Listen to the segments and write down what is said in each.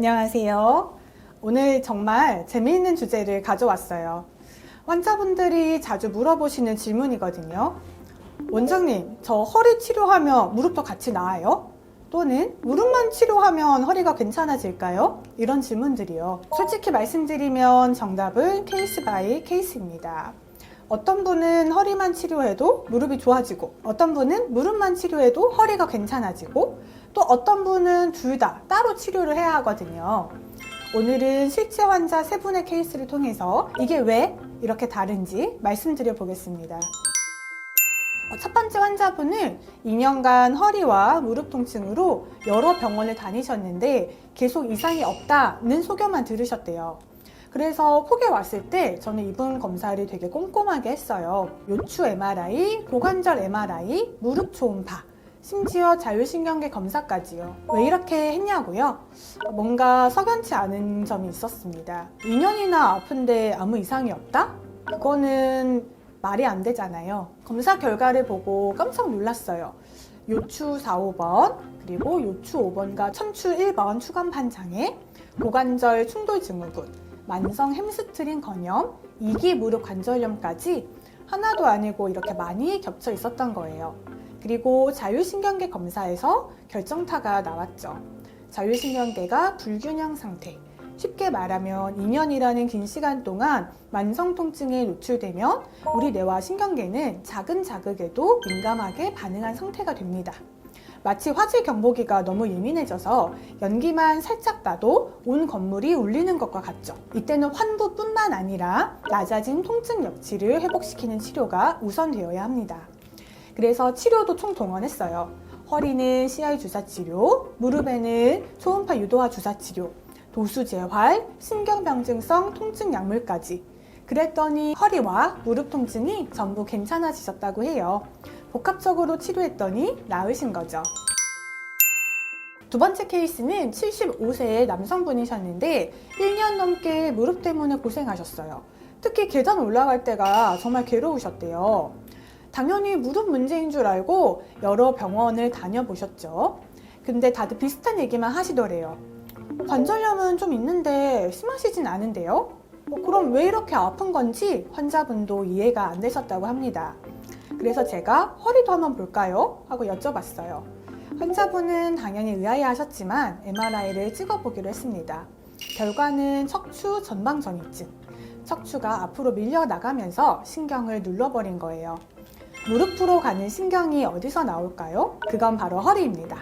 안녕하세요. 오늘 정말 재미있는 주제를 가져왔어요. 환자분들이 자주 물어보시는 질문이거든요. 원장님, 저 허리 치료하면 무릎도 같이 나아요? 또는 무릎만 치료하면 허리가 괜찮아질까요? 이런 질문들이요. 솔직히 말씀드리면 정답은 케이스 바이 케이스입니다. 어떤 분은 허리만 치료해도 무릎이 좋아지고, 어떤 분은 무릎만 치료해도 허리가 괜찮아지고, 또 어떤 분은 둘 다 따로 치료를 해야 하거든요. 오늘은 실제 환자 세 분의 케이스를 통해서 이게 왜 이렇게 다른지 말씀드려 보겠습니다. 어, 첫 번째 환자분은 2년간 허리와 무릎 통증으로 여러 병원을 다니셨는데 계속 이상이 없다는 소견만 들으셨대요. 그래서 콕에 왔을 때 저는 이분 검사를 되게 꼼꼼하게 했어요. 요추 MRI, 고관절 MRI, 무릎 초음파, 심지어 자율신경계 검사까지요. 왜 이렇게 했냐고요? 뭔가 석연치 않은 점이 있었습니다. 2년이나 아픈데 아무 이상이 없다? 그거는 말이 안 되잖아요. 검사 결과를 보고 깜짝 놀랐어요. 요추 4, 5번, 그리고 요추 5번과 첨추 1번 추간판 장애, 고관절 충돌 증후군, 만성 햄스트링 건염, 이기 무릎 관절염까지 하나도 아니고 이렇게 많이 겹쳐 있었던 거예요. 그리고 자율신경계 검사에서 결정타가 나왔죠. 자율신경계가 불균형 상태. 쉽게 말하면 2년이라는 긴 시간 동안 만성 통증에 노출되면 우리 뇌와 신경계는 작은 자극에도 민감하게 반응한 상태가 됩니다. 마치 화재 경보기가 너무 예민해져서 연기만 살짝 나도 온 건물이 울리는 것과 같죠. 이때는 환부뿐만 아니라 낮아진 통증 역치를 회복시키는 치료가 우선되어야 합니다. 그래서 치료도 총동원했어요. 허리는 CI 주사 치료, 무릎에는 초음파 유도화 주사 치료, 도수 재활, 신경병증성 통증 약물까지. 그랬더니 허리와 무릎 통증이 전부 괜찮아지셨다고 해요. 복합적으로 치료했더니 나으신 거죠. 두 번째 케이스는 75세의 남성분이셨는데 1년 넘게 무릎 때문에 고생하셨어요. 특히 계단 올라갈 때가 정말 괴로우셨대요. 당연히 무릎 문제인 줄 알고 여러 병원을 다녀보셨죠. 근데 다들 비슷한 얘기만 하시더래요. 관절염은 좀 있는데 심하시진 않은데요? 어, 그럼 왜 이렇게 아픈 건지 환자분도 이해가 안 되셨다고 합니다. 그래서 제가 허리도 한번 볼까요? 하고 여쭤봤어요. 환자분은 당연히 의아해 하셨지만 MRI를 찍어보기로 했습니다. 결과는 척추 전방전이증. 척추가 앞으로 밀려 나가면서 신경을 눌러버린 거예요. 무릎으로 가는 신경이 어디서 나올까요? 그건 바로 허리입니다.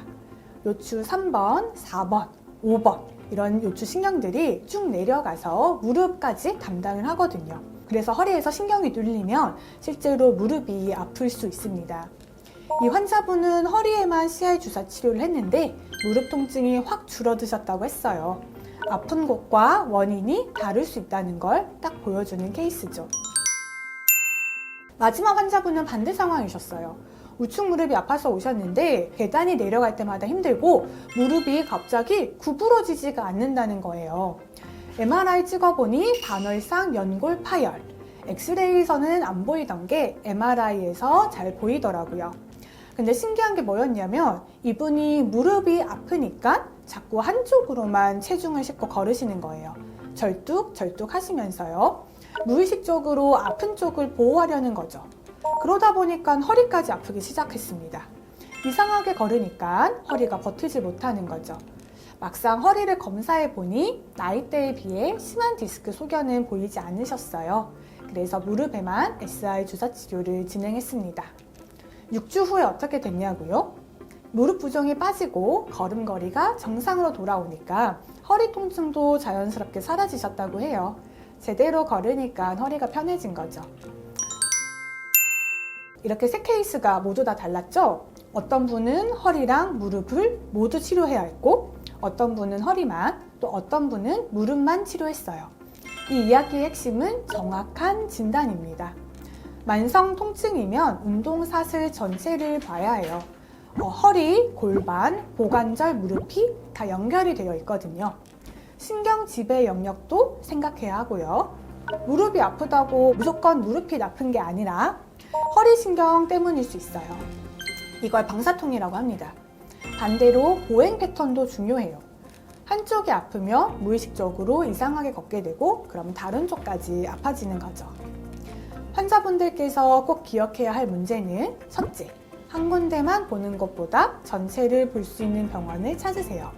요추 3번, 4번, 5번 이런 요추 신경들이 쭉 내려가서 무릎까지 담당을 하거든요. 그래서 허리에서 신경이 눌리면 실제로 무릎이 아플 수 있습니다. 이 환자분은 허리에만 CI 주사 치료를 했는데 무릎 통증이 확 줄어드셨다고 했어요. 아픈 곳과 원인이 다를 수 있다는 걸 딱 보여주는 케이스죠. 마지막 환자분은 반대 상황이셨어요. 우측 무릎이 아파서 오셨는데 계단이 내려갈 때마다 힘들고 무릎이 갑자기 구부러지지가 않는다는 거예요. MRI 찍어보니 반월상 연골 파열. 엑스레이에서는 안 보이던 게 MRI에서 잘 보이더라고요. 근데 신기한 게 뭐였냐면 이분이 무릎이 아프니까 자꾸 한쪽으로만 체중을 싣고 걸으시는 거예요. 절뚝 절뚝 하시면서요. 무의식적으로 아픈 쪽을 보호하려는 거죠. 그러다 보니까 허리까지 아프기 시작했습니다. 이상하게 걸으니까 허리가 버티지 못하는 거죠. 막상 허리를 검사해 보니 나이대에 비해 심한 디스크 소견은 보이지 않으셨어요. 그래서 무릎에만 SI 주사 치료를 진행했습니다. 6주 후에 어떻게 됐냐고요? 무릎 부종이 빠지고 걸음걸이가 정상으로 돌아오니까 허리 통증도 자연스럽게 사라지셨다고 해요. 제대로 걸으니까 허리가 편해진 거죠. 이렇게 세 케이스가 모두 다 달랐죠? 어떤 분은 허리랑 무릎을 모두 치료해야 했고, 어떤 분은 허리만, 또 어떤 분은 무릎만 치료했어요. 이 이야기의 핵심은 정확한 진단입니다. 만성 통증이면 운동 사슬 전체를 봐야 해요. 어, 허리, 골반, 고관절, 무릎이 다 연결이 되어 있거든요. 신경 지배 영역도 생각해야 하고요. 무릎이 아프다고 무조건 무릎이 나쁜 게 아니라 허리 신경 때문일 수 있어요. 이걸 방사통이라고 합니다. 반대로 보행 패턴도 중요해요. 한쪽이 아프면 무의식적으로 이상하게 걷게 되고 그럼 다른 쪽까지 아파지는 거죠. 환자분들께서 꼭 기억해야 할 문제는 첫째, 한 군데만 보는 것보다 전체를 볼 수 있는 병원을 찾으세요.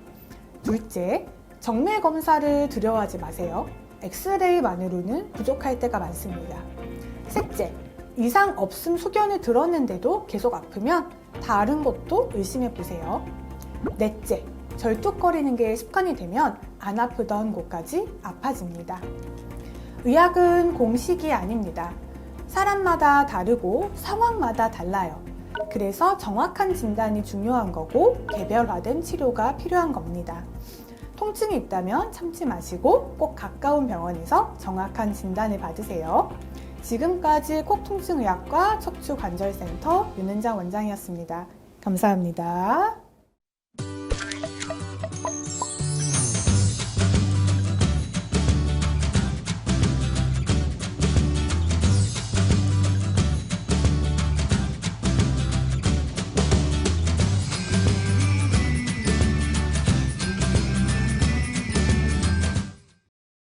둘째, 정밀 검사를 두려워하지 마세요. 엑스레이만으로는 부족할 때가 많습니다. 셋째, 이상 없음 소견을 들었는데도 계속 아프면 다른 것도 의심해 보세요. 넷째, 절뚝거리는 게 습관이 되면 안 아프던 곳까지 아파집니다. 의학은 공식이 아닙니다. 사람마다 다르고 상황마다 달라요. 그래서 정확한 진단이 중요한 거고 개별화된 치료가 필요한 겁니다. 통증이 있다면 참지 마시고 꼭 가까운 병원에서 정확한 진단을 받으세요. 지금까지 kok통증의학과 척추관절센터 윤은장 원장이었습니다. 감사합니다.